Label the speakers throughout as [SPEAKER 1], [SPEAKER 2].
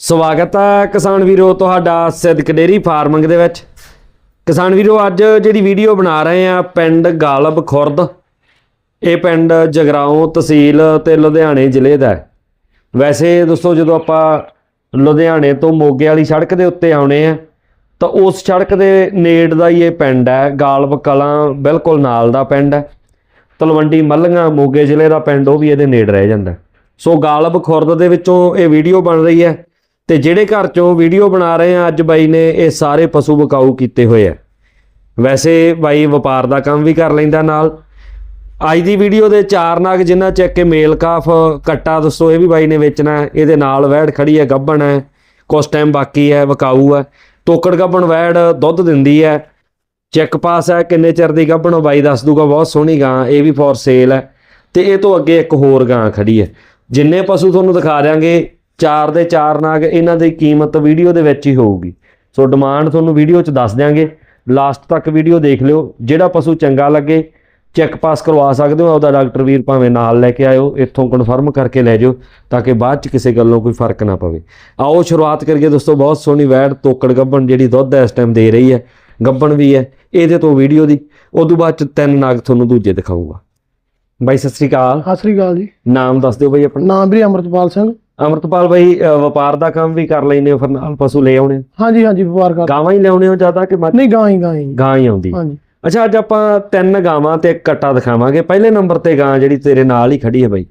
[SPEAKER 1] ਸਵਾਗਤ ਹੈ ਕਿਸਾਨ ਵੀਰੋ ਤੁਹਾਡਾ ਸਿੱਧਕ ਡੇਰੀ ਫਾਰਮਿੰਗ ਦੇ ਵਿੱਚ। ਕਿਸਾਨ ਵੀਰੋ, ਅੱਜ ਜਿਹੜੀ ਵੀਡੀਓ ਬਣਾ ਰਹੇ ਆ, ਪਿੰਡ ਗਾਲਬ ਖੁਰਦ। ਇਹ ਪਿੰਡ ਜਗਰਾਉਂ ਤਹਿਸੀਲ ਤੇ ਲੁਧਿਆਣੇ ਜ਼ਿਲ੍ਹੇ ਦਾ ਵੈਸੇ ਦੋਸਤੋ, ਜਦੋਂ ਆਪਾਂ ਲੁਧਿਆਣੇ ਤੋਂ ਮੋਗੇ ਵਾਲੀ ਸੜਕ ਦੇ ਉੱਤੇ ਆਉਣੇ ਆ, ਤਾਂ ਉਸ ਸੜਕ ਦੇ ਨੇੜ ਦਾ ਹੀ ਇਹ ਪਿੰਡ ਹੈ। ਗਾਲਬ ਕਲਾਂ ਬਿਲਕੁਲ ਨਾਲ ਦਾ ਪਿੰਡ ਹੈ। ਤਲਵੰਡੀ ਮੱਲੀਆਂ ਮੋਗੇ ਜ਼ਿਲ੍ਹੇ ਦਾ ਪਿੰਡ, ਉਹ ਵੀ ਇਹਦੇ ਨੇੜ ਰਹਿ ਜਾਂਦਾ ਸੋ ਗਾਲਬ ਖੁਰਦ ਦੇ ਵਿੱਚੋਂ ਇਹ ਵੀਡੀਓ ਬਣ ਰਹੀ ਹੈ। ਤੇ ਜਿਹੜੇ ਘਰ ਚੋਂ ਵੀਡੀਓ ਬਣਾ ਰਹੇ ਆ, ਅੱਜ ਬਾਈ ਨੇ ਇਹ ਸਾਰੇ ਪਸ਼ੂ ਵਿਕਾਊ ਕੀਤੇ ਹੋਏ ਆ। ਵੈਸੇ ਬਾਈ ਵਪਾਰ ਦਾ ਕੰਮ ਵੀ ਕਰ ਲੈਂਦਾ ਨਾਲ। ਅੱਜ ਦੀ ਵੀਡੀਓ ਦੇ ਚਾਰ ਨਾਗ ਜਿਨ੍ਹਾਂ ਚ ਇੱਕ ਮੇਲ ਕਾਫ, ਕੱਟਾ ਦੋਸਤੋ ਇਹ ਵੀ ਬਾਈ ਨੇ ਵੇਚਣਾ ਇਹਦੇ ਨਾਲ ਵੈੜ ਖੜੀ ਹੈ, ਗੱਭਣ ਹੈ, ਕੁਛ ਟਾਈਮ ਬਾਕੀ ਹੈ ਵਿਕਾਊ ਹੈ। ਤੋਕੜ ਗੱਭਣ ਵੈੜ ਦੁੱਧ ਦਿੰਦੀ ਹੈ। ਚੈੱਕ ਪਾਸ ਹੈ, ਕਿੰਨੇ ਚਿਰ ਦੀ ਗੱਭਣ, ਉਹ ਬਾਈ ਦੱਸ ਦੂਗਾ, ਬਹੁਤ ਸੋਹਣੀ ਗਾਂ, ਇਹ ਵੀ ਫੋਰ ਸੇਲ ਹੈ। ਤੇ ਇਹ ਤੋਂ ਅੱਗੇ ਇੱਕ ਹੋਰ ਗਾਂ ਖੜੀ ਹੈ। ਜਿੰਨੇ ਪਸ਼ੂ ਤੁਹਾਨੂੰ ਦਿਖਾ ਦਿਆਂਗੇ ਚਾਰ ਦੇ ਚਾਰ ਨਾਗ ਇਹਨਾਂ ਦੀ ਕੀਮਤ ਵੀਡੀਓ ਦੇ ਵਿੱਚ ਹੀ ਹੋਊਗੀ। ਸੋ ਡਿਮਾਂਡ ਤੁਹਾਨੂੰ ਵੀਡੀਓ 'ਚ ਦੱਸ ਦਿਆਂਗੇ। ਲਾਸਟ ਤੱਕ ਵੀਡੀਓ ਦੇਖ ਲਿਓ। ਜਿਹੜਾ ਪਸ਼ੂ ਚੰਗਾ ਲੱਗੇ ਚੈੱਕ ਪਾਸ ਕਰਵਾ ਸਕਦੇ ਹੋ। ਆਪਦਾ ਡਾਕਟਰ ਵੀਰ ਭਾਵੇਂ ਨਾਲ ਲੈ ਕੇ ਆਇਓ ਇੱਥੋਂ ਕਨਫਰਮ ਕਰਕੇ ਲੈ ਜਾਓ ਤਾਂ ਕਿ ਬਾਅਦ 'ਚ ਕਿਸੇ ਗੱਲੋਂ ਕੋਈ ਫ਼ਰਕ ਨਾ ਪਵੇ। ਆਓ ਸ਼ੁਰੂਆਤ ਕਰੀਏ ਦੋਸਤੋ ਬਹੁਤ ਸੋਹਣੀ ਵੈੜ ਤੋਕੜ ਗੱਬਣ ਜਿਹੜੀ ਦੁੱਧ ਇਸ ਟਾਈਮ ਦੇ ਰਹੀ ਹੈ। ਗੱਬਣ ਵੀ ਹੈ ਇਹਦੇ ਤੋਂ ਵੀਡੀਓ ਦੀ। ਉਦੋਂ ਬਾਅਦ ਚ ਤਿੰਨ ਨਾਗ ਤੁਹਾਨੂੰ ਦੂਜੇ ਦਿਖਾਊਗਾ। ਬਾਈ ਸਤਿ ਸ੍ਰੀ ਅਕਾਲ।
[SPEAKER 2] ਸਤਿ ਸ੍ਰੀ ਅਕਾਲ ਜੀ।
[SPEAKER 1] ਨਾਮ ਦੱਸ ਦਿਓ ਬਾਈ ਆਪਣਾ।
[SPEAKER 2] ਨਾਮ ਵੀਰੇ ਅਮਰਤਪਾਲ ਸਿੰਘ।
[SPEAKER 1] ਅਮਰਤਪਾਲ ਬਾਈ ਅ, ਵਪਾਰ ਦਾ ਕੰਮ ਵੀ ਕਰ ਲੈਂਦੇ ਹੋ ਫਿਰ ਨਾਲ ਪਸ਼ੂ ਲੈ ਆਉਣੇ
[SPEAKER 2] ਹਾਂਜੀ ਹਾਂਜੀ ਵਪਾਰ ਕਰ
[SPEAKER 1] ਗਾਵਾਂ ਹੀ ਲਿਆਉਣੇ ਹੋ ਜ਼ਿਆਦਾ ਕਿ ਮੱਝ?
[SPEAKER 2] ਨਹੀਂ ਗਾਂ ਹੀ ਗਾਂ ਹੀ।
[SPEAKER 1] ਗਾਂ ਹੀ ਆਉਂਦੀ।
[SPEAKER 2] ਹਾਂਜੀ।
[SPEAKER 1] ਅੱਛਾ ਅੱਜ ਆਪਾਂ ਤਿੰਨ ਗਾਵਾਂ ਤੇ ਇੱਕ ਕੱਟਾ ਦਿਖਾਵਾਂਗੇ। ਪਹਿਲੇ ਨੰਬਰ ਤੇ ਗਾਂ ਜਿਹੜੀ ਤੇਰੇ ਨਾਲ ਹੀ ਖੜੀ ਹੈ ਬਾਈ।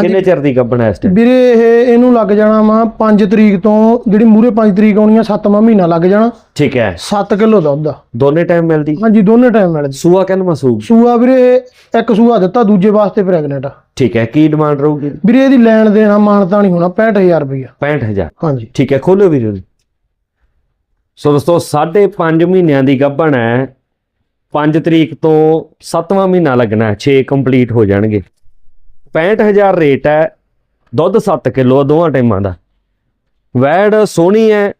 [SPEAKER 1] ਕਿੰਨੇ ਚਿਰ ਦੀ ਗੱਬਣ ਹੈ ਇਸ ਟਾਈਮ
[SPEAKER 2] ਵੀਰੇ ਇਹ ਇਹਨੂੰ ਲੱਗ ਜਾਣਾ ਵਾ 5 ਤਰੀਕ ਤੋਂ ਜਿਹੜੀ ਮੂਰੇ 5 ਤਰੀਕ ਆਉਣੀ ਆ 7ਵਾਂ ਮਹੀਨਾ ਲੱਗ ਜਾਣਾ।
[SPEAKER 1] ਠੀਕ ਹੈ।
[SPEAKER 2] 7 ਕਿਲੋ ਦੁੱਧ
[SPEAKER 1] ਦੋਨੇ ਟਾਈਮ ਮਿਲਦੀ?
[SPEAKER 2] ਹਾਂਜੀ ਦੋਨੇ ਟਾਈਮ ਮਿਲਦੇ
[SPEAKER 1] ਸੂਆ ਕਿੰਨ ਮਸੂਗ
[SPEAKER 2] ਸੂਆ ਵੀਰੇ ਇੱਕ ਸੂਆ ਦਿੱਤਾ ਦੂਜੇ ਵਾਸਤੇ ਪ੍ਰੈਗਨੈਂਟ ਆ।
[SPEAKER 1] ਠੀਕ ਹੈ ਕੀ ਡਿਮਾਂਡ ਰਹੂਗੀ?
[SPEAKER 2] ਵੀਰੇ ਇਹਦੀ ਲੈਣ ਦੇਣਾ ਮਾਨਤਾ ਨਹੀਂ ਹੋਣਾ 65000 ਰੁਪਇਆ
[SPEAKER 1] 65000
[SPEAKER 2] ਹਾਂਜੀ।
[SPEAKER 1] ਠੀਕ ਹੈ ਖੋਲੋ ਵੀਰ ਸੋ ਦੋਸਤੋ 5.5 ਮਹੀਨਿਆਂ ਦੀ ਗੱਭਣ ਹੈ। 5 ਤਰੀਕ ਤੋਂ 7ਵਾਂ ਮਹੀਨਾ ਲੱਗਣਾ ਹੈ 6 ਕੰਪਲੀਟ ਹੋ ਜਾਣਗੇ। 65000 ਰੇਟ ਹੈ, ਦੁੱਧ 7 ਕਿਲੋ ਦੋਵਾਂ ਟਾਈਮਾਂ ਦਾ। ਵੈੜ ਸੋਹਣੀ ਹੈ,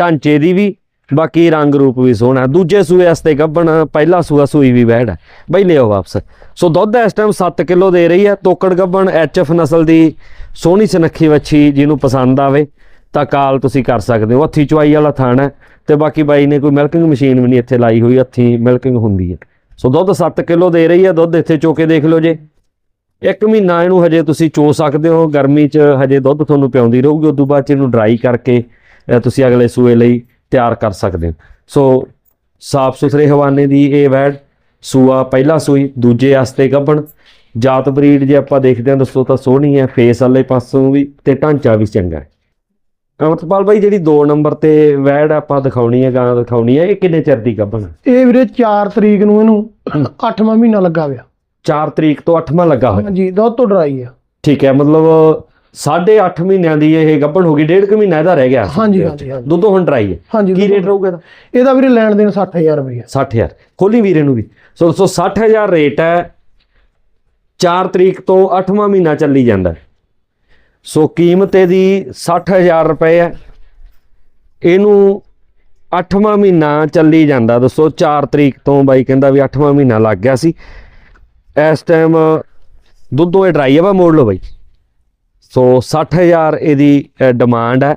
[SPEAKER 1] ਢਾਂਚੇ ਦੀ ਵੀ, ਬਾਕੀ ਰੰਗ ਰੂਪ ਵੀ ਸੋਹਣਾ। ਦੂਜੇ ਸੂਏ ਵਾਸਤੇ ਗੱਭਣ ਪਹਿਲਾ ਸੂਆ ਸੂਈ ਵੀ ਵੈੜ ਹੈ। ਬਈ ਲਿਓ ਵਾਪਸ। ਸੋ ਦੁੱਧ ਇਸ ਟਾਈਮ 7 ਕਿਲੋ ਦੇ ਰਹੀ ਹੈ। ਤੋਕੜ ਗੱਭਣ ਐਚਐਫ ਨਸਲ ਦੀ ਸੋਹਣੀ ਸੁਨੱਖੀ ਵੱਛੀ ਜਿਹਨੂੰ ਪਸੰਦ ਆਵੇ, ਤਾਂ ਕਾਲ ਤੁਸੀਂ ਕਰ ਸਕਦੇ ਹੋ। ਹੱਥੀ ਚੁਆਈ ਵਾਲਾ ਥਾਣਾ ਹੈ। ਤੇ ਬਾਕੀ ਬਾਈ ਨੇ ਕੋਈ ਮਿਲਕਿੰਗ ਮਸ਼ੀਨ ਵੀ ਨਹੀਂ ਇੱਥੇ ਲਾਈ ਹੋਈ, ਹੱਥੀ ਮਿਲਕਿੰਗ ਹੁੰਦੀ ਹੈ। ਸੋ ਦੁੱਧ 7 ਕਿਲੋ ਦੇ ਰਹੀ ਹੈ, ਦੁੱਧ ਇੱਥੇ ਚੋ ਕੇ ਦੇਖ ਲਓ ਜੇ। ਇੱਕ ਮਹੀਨਾ ਇਹਨੂੰ ਹਜੇ ਤੁਸੀਂ ਚੋ ਸਕਦੇ ਹੋ, ਗਰਮੀ 'ਚ ਹਜੇ ਦੁੱਧ ਤੁਹਾਨੂੰ ਪਿਆਉਂਦੀ ਰਹੂਗੀ, ਉਦੋਂ ਬਾਅਦ 'ਚ ਇਹਨੂੰ ਡਰਾਈ ਕਰਕੇ ਤੁਸੀਂ ਅਗਲੇ ਸੂਏ ਲਈ ਤਿਆਰ ਕਰ ਸਕਦੇ ਹੋ। ਸੋ ਸਾਫ਼ ਸੁਥਰੇ ਹਵਾਨੇ ਦੀ ਇਹ ਵੈਡ ਸੂਆ ਪਹਿਲਾ ਸੂਈ, ਦੂਜੇ ਵਾਸਤੇ ਗੱਭਣ ਜਾਤ ਬਰੀਡ ਜੇ ਆਪਾਂ ਦੇਖਦੇ ਹਾਂ ਦੋਸਤੋ ਤਾਂ ਸੋਹਣੀ ਹੈ, ਫੇਸ ਵਾਲੇ ਪਾਸੋਂ ਵੀ ਤੇ ਢਾਂਚਾ ਵੀ ਚੰਗਾ ਹੈ। ਅਮਰਤਪਾਲ ਭਾਈ ਜਿਹੜੀ 2 ਨੰਬਰ ਤੇ ਵੈੜ ਆਪਾਂ ਦਿਖਾਉਣੀ ਹੈ ਗਾਂ ਦਿਖਾਉਣੀ ਹੈ ਇਹ ਕਿੰਨੇ ਚਿਰ ਦੀ ਗੱਭਣ?
[SPEAKER 2] ਇਹ ਵੀਰੇ 4 ਤਰੀਕ ਨੂੰ ਇਹਨੂੰ 8ਵਾਂ ਮਹੀਨਾ ਲੱਗਾ ਪਿਆ
[SPEAKER 1] 4 ਤਰੀਕ ਤੋਂ 8ਵਾਂ ਲੱਗਾ ਹੋਇਆ।
[SPEAKER 2] ਹਾਂਜੀ ਦੁੱਧ ਤੋਂ ਡਰਾਈ ਆ।
[SPEAKER 1] ਠੀਕ ਹੈ ਮਤਲਬ 8.5 ਮਹੀਨਿਆਂ ਦੀ ਇਹ ਗੱਭਣ ਹੋ ਗਈ ਡੇਢ ਕੁ ਮਹੀਨਾ ਇਹਦਾ ਰਹਿ ਗਿਆ।
[SPEAKER 2] ਹਾਂਜੀ ਹਾਂਜੀ
[SPEAKER 1] ਦੁੱਧ ਹੁਣ ਡਰਾਈ ਹੈ। ਕੀ ਰੇਟ ਰਹੂਗਾ ਇਹਦਾ?
[SPEAKER 2] ਇਹਦਾ ਵੀਰੇ ਲੈਣ ਦੇਣ 60000 ਰੁਪਇਆ
[SPEAKER 1] 60000 ਖੋਲੀ ਵੀਰੇ ਨੂੰ ਵੀ। ਸੋ ਦੋਸਤੋ 60000 ਰੇਟ ਹੈ 4 ਤਰੀਕ ਤੋਂ 8ਵਾਂ ਮਹੀਨਾ ਚੱਲੀ ਜਾਂਦਾ। ਹੈ। ਸੋ ਕੀਮਤ ਇਹਦੀ 60000 ਰੁਪਏ ਹੈ। ਇਹਨੂੰ 8ਵਾਂ ਮਹੀਨਾ ਚੱਲੀ ਜਾਂਦਾ। ਦੱਸੋ 4 ਤਰੀਕ ਤੋਂ ਬਾਈ ਕਹਿੰਦਾ ਵੀ 8ਵਾਂ ਮਹੀਨਾ ਲੱਗ ਗਿਆ ਸੀ। ਇਸ ਟਾਈਮ ਦੁੱਧੋਂ ਇਹ ਡਰਾਈ ਆ ਵਾ, ਮੋੜ ਲਓ ਬਾਈ। ਸੋ 60000 ਇਹਦੀ ਡਿਮਾਂਡ ਹੈ।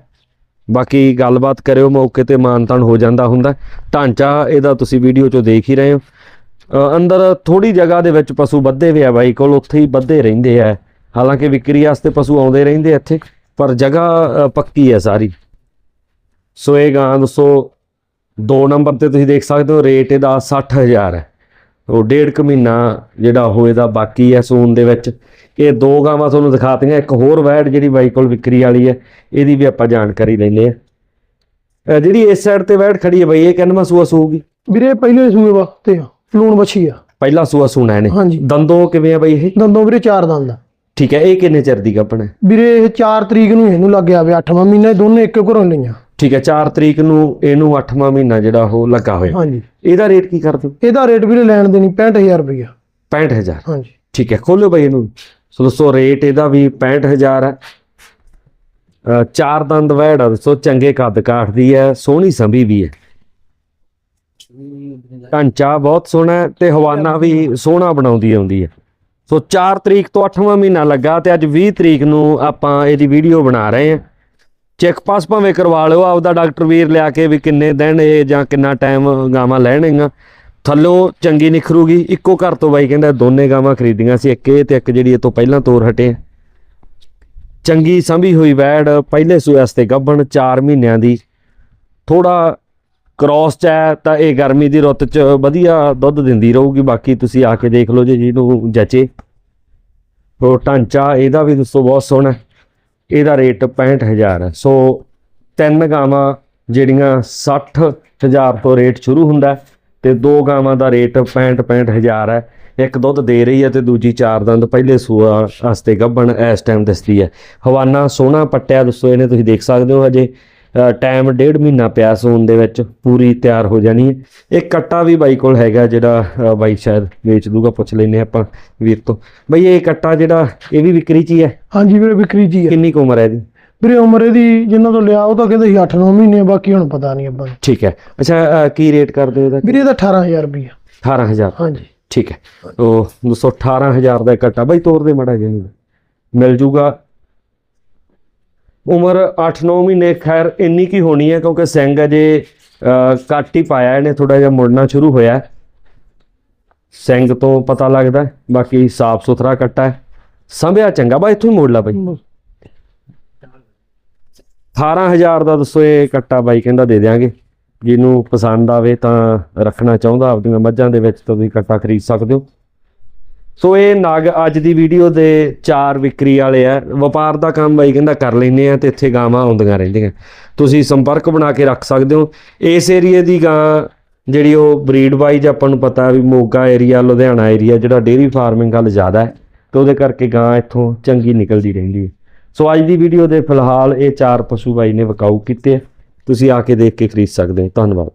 [SPEAKER 1] ਬਾਕੀ ਗੱਲਬਾਤ ਕਰਿਓ, ਮੌਕੇ ਤੇ ਮਾਨਤਾਨ ਹੋ ਜਾਂਦਾ ਹੁੰਦਾ। ਢਾਂਚਾ ਇਹਦਾ ਤੁਸੀਂ ਵੀਡੀਓ 'ਚੋਂ ਦੇਖ ਹੀ ਰਹੇ ਹੋ। ਅੰਦਰ ਥੋੜੀ ਜਗ੍ਹਾ ਦੇ ਵਿੱਚ ਪਸ਼ੂ ਬੱਧੇ ਵੀ ਆ ਬਾਈ, ਕੋਲ ਉੱਥੇ ਹੀ ਬੱਧੇ ਰਹਿੰਦੇ ਆ। ਹਾਲਾਂਕਿ ਵਿਕਰੀ ਵਾਸਤੇ ਪਸ਼ੂ ਆਉਂਦੇ ਰਹਿੰਦੇ ਇੱਥੇ ਪਰ ਜਗ੍ਹਾ ਪੱਕੀ ਹੈ ਸਾਰੀ। ਸੋ ਇਹ ਗਾਂ ਦੋਸਤੋ 2 ਨੰਬਰ ਤੇ ਤੁਸੀਂ ਦੇਖ ਸਕਦੇ ਹੋ ਰੇਟ ਇਹਦਾ 60000 ਹੈ। ਉਹ ਡੇਢ ਕੁ ਮਹੀਨਾ ਜਿਹੜਾ ਉਹ ਇਹਦਾ ਬਾਕੀ ਹੈ ਸੂਨ ਦੇ ਵਿੱਚ। ਇਹ ਦੋ ਗਾਵਾਂ ਤੁਹਾਨੂੰ ਦਿਖਾਤੀਆਂ ਇੱਕ ਹੋਰ ਵੈੜ ਜਿਹੜੀ ਬਾਈ ਕੋਲ ਵਿਕਰੀ ਵਾਲੀ ਹੈ ਇਹਦੀ ਵੀ ਆਪਾਂ ਜਾਣਕਾਰੀ ਲੈਂਦੇ ਆ ਜਿਹੜੀ ਇਸ ਸਾਈਡ ਤੇ ਵੈੜ ਖੜੀ ਹੈ ਬਾਈ ਇਹ ਕਿੰਨਵਾਂ ਸੂਆ ਸੂਗੀ
[SPEAKER 2] ਵੀਰੇ ਪਹਿਲੇ ਸੂਏ ਵਾਸਤੇ ਆ ਲੂਣ ਬੱਛੀ ਆ।
[SPEAKER 1] ਪਹਿਲਾ ਸੂਆ ਸੂਣਾ ਇਹਨੇ। ਦੰਦੋਂ ਕਿਵੇਂ ਆ ਬਾਈ ਇਹ?
[SPEAKER 2] ਦੰਦੋਂ ਵੀਰੇ ਚਾਰ ਦੰਦ ਆ।
[SPEAKER 1] ਠੀਕ ਹੈ ਇਹ ਕਿੰਨੇ ਚਿਰ ਦੀ ਗੱਭਣ ਹੈ
[SPEAKER 2] ਵੀਰੇ ਇਹ 4 ਤਰੀਕ ਨੂੰ ਇਹਨੂੰ ਲੱਗ ਗਿਆ ਵੇ 8ਵਾਂ ਮਹੀਨਾ ਇਹ ਦੋਨੇ ਇੱਕ ਘਰੋਂ ਲਈਆਂ।
[SPEAKER 1] ਠੀਕ ਹੈ 4 ਤਰੀਕ ਨੂੰ ਇਹਨੂੰ 8ਵਾਂ ਮਹੀਨਾ ਜਿਹੜਾ ਉਹ ਲੱਗਾ ਹੋਇਆ।
[SPEAKER 2] ਹਾਂਜੀ।
[SPEAKER 1] ਇਹਦਾ ਰੇਟ ਕੀ ਕਰ ਦਿਓ?
[SPEAKER 2] ਇਹਦਾ ਰੇਟ ਵੀਰੇ ਲੈਣ ਦੇਣੀ 65000 ਰੁਪਇਆ
[SPEAKER 1] 65000
[SPEAKER 2] ਹਾਂਜੀ।
[SPEAKER 1] ਠੀਕ ਹੈ ਖੋਲਿਓ ਬਾਈ ਇਹਨੂੰ। ਸੋ ਦੋਸਤੋ ਰੇਟ ਇਹਦਾ ਵੀ 65000 ਹੈ। ਚਾਰ ਦੰਦ ਵੈੜ ਆ ਦੋਸਤੋ ਚੰਗੇ ਕੱਦ ਕਾਠ ਦੀ ਹੈ ਸੋਹਣੀ ਸੰਭੀ ਵੀ ਹੈ। ਢਾਂਚਾ ਬਹੁਤ ਸੋਹਣਾ ਤੇ ਹਵਾਨਾ ਵੀ ਸੋਹਣਾ ਬਣਾਉਂਦੀ ਆਉਂਦੀ ਹੈ। ਸੋ 4 ਤਰੀਕ ਤੋਂ 8ਵਾਂ ਮਹੀਨਾ ਲੱਗਾ ਤੇ ਅੱਜ 20 ਤਰੀਕ ਨੂੰ ਆਪਾਂ ਇਹਦੀ ਵੀਡੀਓ ਬਣਾ ਰਹੇ ਹਾਂ। ਚੈੱਕ ਪਾਸ ਭਾਵੇਂ ਕਰਵਾ ਲਿਓ, ਆਪਦਾ ਡਾਕਟਰ ਵੀਰ ਲਿਆ ਕੇ ਵੀ ਕਿੰਨੇ ਦਿਨ ਇਹ ਜਾਂ ਕਿੰਨਾ ਟਾਈਮ ਗਾਵਾਂ ਲੈਣਗੀਆਂ। ਥੱਲੋਂ ਚੰਗੀ ਨਿਖਰੂਗੀ, ਇੱਕੋ ਘਰ ਤੋਂ ਬਾਈ ਕਹਿੰਦਾ ਦੋਨੇ ਗਾਵਾਂ ਖਰੀਦੀਆਂ ਸੀ, ਇੱਕ ਇਹ ਤੇ ਇੱਕ ਜਿਹੜੀ ਇਹ ਤੋਂ ਪਹਿਲਾਂ ਤੋਰ ਹਟੇ ਚੰਗੀ ਸੰਭੀ ਹੋਈ ਵੈੜ, ਪਹਿਲੇ ਸੂਏ ਵਾਸਤੇ ਗੱਭਣ 4 ਮਹੀਨਿਆਂ ਦੀ। ਥੋੜਾ ਕ੍ਰਾਸ ਚ ਹੈ, ਤਾਂ ਇਹ ਗਰਮੀ ਦੀ ਰੁੱਤ ਚ ਵਧੀਆ ਦੁੱਧ ਦਿੰਦੀ ਰਹੂਗੀ। ਬਾਕੀ ਤੁਸੀਂ ਆ ਕੇ ਦੇਖ ਲਓ ਜੇ, ਜਿਹਨੂੰ ਜਚੇ। ਉਹ ਢਾਂਚਾ, ਇਹਦਾ ਵੀ ਦੋਸਤੋ ਬਹੁਤ ਸੋਹਣਾ ਇਹਦਾ ਰੇਟ 65000 ਹੈ। ਸੋ ਤਿੰਨ ਗਾਵਾਂ ਜਿਹੜੀਆਂ 60000 ਤੋਂ ਰੇਟ ਸ਼ੁਰੂ ਹੁੰਦਾ ਹੈ ਤੇ ਦੋ ਗਾਵਾਂ ਦਾ ਰੇਟ 65 65000 ਹੈ। ਇੱਕ ਦੁੱਧ ਦੇ ਰਹੀ ਹੈ ਤੇ ਦੂਜੀ ਚਾਰ ਦੰਦ ਪਹਿਲੇ ਸੂਆ ਵਾਸਤੇ ਗੱਭਣ, ਇਸ ਟਾਈਮ ਦਿਸਦੀ ਹੈ। ਹਵਾਨਾ ਸੋਹਣਾ ਪੱਟਿਆ ਦੋਸਤੋ ਇਹਨੇ, ਤੁਸੀਂ ਦੇਖ ਸਕਦੇ ਹੋ ਹਜੇ। ਟਾਈਮ ਡੇਢ ਮਹੀਨਾ ਪਿਆ ਸੂਣ ਦੇ ਵਿੱਚ ਪੂਰੀ ਤਿਆਰ ਹੋ ਜਾਣੀ ਹੈ। ਇੱਕ ਕੱਟਾ ਵੀ ਬਾਈ ਕੋਲ ਹੈਗਾ ਜਿਹੜਾ ਬਾਈ ਸ਼ਾਇਦ ਵੇਚ ਦੂਗਾ ਪੁੱਛ ਲੈਨੇ ਆਪਾਂ ਵੀਰ ਤੋਂ। ਬਈ ਇਹ ਕੱਟਾ ਜਿਹੜਾ ਇਹ ਵੀ ਵਿਕਰੀ 'ਚ ਹੀ ਹੈ?
[SPEAKER 2] ਹਾਂਜੀ ਵੀਰੇ ਵਿਕਰੀ ਜੀ ਹੈ
[SPEAKER 1] ਕਿੰਨੀ ਕੁ ਉਮਰ ਹੈ ਇਹਦੀ?
[SPEAKER 2] ਵੀਰੇ ਉਮਰ ਇਹਦੀ ਜਿੰਨਾਂ ਤੋਂ ਲਿਆ ਉਹ ਤਾਂ ਕਹਿੰਦੇ ਸੀ 8-9 ਮਹੀਨੇ ਬਾਕੀ ਹੁਣ ਪਤਾ ਨਹੀਂ ਆਪਾਂ ਨੂੰ।
[SPEAKER 1] ਠੀਕ ਹੈ। ਅੱਛਾ ਅ, ਕੀ ਰੇਟ ਕਰਦੇ ਹੋ ਇਹਦਾ?
[SPEAKER 2] ਵੀਰੇ ਇਹਦਾ 18000 ਰੁਪਏ
[SPEAKER 1] 18000
[SPEAKER 2] ਹਾਂਜੀ।
[SPEAKER 1] ਠੀਕ ਹੈ। ਉਹ 218000 ਦਾ ਕੱਟਾ। ਬਾਈ ਤੋਰ ਦੇ ਮੜਾ ਜੀ ਮਿਲ ਜੂਗਾ। ਉਮਰ 8-9 ਮਹੀਨੇ ਖੈਰ ਇੰਨੀ ਕੀ ਹੋਣੀ ਹੈ ਕਿਉਂਕਿ ਸਿੰਘ ਅਜੇ ਘੱਟ ਹੀ ਪਾਇਆ ਇਹਨੇ ਥੋੜਾ ਜਿਹਾ ਮੁੜਨਾ ਸ਼ੁਰੂ ਹੋਇਆ। ਸਿੰਘ ਤੋਂ ਪਤਾ ਲੱਗਦਾ। ਬਾਕੀ ਸਾਫ਼ ਸੁਥਰਾ ਕੱਟਾ ਹੈ ਸੰਭਿਆ ਚੰਗਾ ਬਾਈ ਇੱਥੋਂ ਹੀ ਮੋੜ ਲਾ ਬਾਈ 18000 ਦਾ ਦੱਸੋ ਇਹ ਕੱਟਾ ਬਾਈ ਕਹਿੰਦਾ ਦੇ ਦਿਆਂਗੇ ਜਿਹਨੂੰ ਪਸੰਦ ਆਵੇ ਤਾਂ ਰੱਖਣਾ ਚਾਹੁੰਦਾ ਆਪਦੀਆਂ ਮੱਝਾਂ ਦੇ ਵਿੱਚ ਤੁਸੀਂ ਕੱਟਾ ਖਰੀਦ ਸਕਦੇ ਹੋ ਸੋ ਇਹ ਨਾਗ ਅੱਜ ਦੀ ਵੀਡੀਓ ਦੇ ਚਾਰ ਵਿਕਰੀ ਵਾਲੇ ਆ। ਵਪਾਰ ਦਾ ਕੰਮ ਬਾਈ ਕਹਿੰਦਾ ਕਰ ਲੈਨੇ ਆ ਤੇ ਇੱਥੇ ਗਾਵਾਂ ਆਉਂਦੀਆਂ ਰਹਿੰਦੀਆਂ। ਤੁਸੀਂ ਸੰਪਰਕ ਬਣਾ ਕੇ ਰੱਖ ਸਕਦੇ ਹੋ। ਇਸ ਏਰੀਏ ਦੀ ਗਾਂ ਜਿਹੜੀ ਉਹ ਬਰੀਡ ਵਾਈਜ਼ ਆਪਾਂ ਨੂੰ ਪਤਾ ਵੀ ਮੋਗਾ ਏਰੀਆ ਲੁਧਿਆਣਾ ਏਰੀਆ ਜਿਹੜਾ ਡੇਰੀ ਫਾਰਮਿੰਗ ਵੱਲ ਜ਼ਿਆਦਾ ਹੈ ਤੇ ਉਹਦੇ ਕਰਕੇ ਗਾਂ ਇੱਥੋਂ ਚੰਗੀ ਨਿਕਲਦੀ ਰਹਿੰਦੀ ਹੈ। ਸੋ ਅੱਜ ਦੀ ਵੀਡੀਓ ਦੇ ਫਿਲਹਾਲ ਇਹ ਚਾਰ ਪਸ਼ੂ ਬਾਈ ਨੇ ਵਿਕਾਊ ਕੀਤੇ ਆ। ਤੁਸੀਂ ਆ ਕੇ ਦੇਖ ਕੇ ਖਰੀਦ ਸਕਦੇ ਹੋ। ਧੰਨਵਾਦ।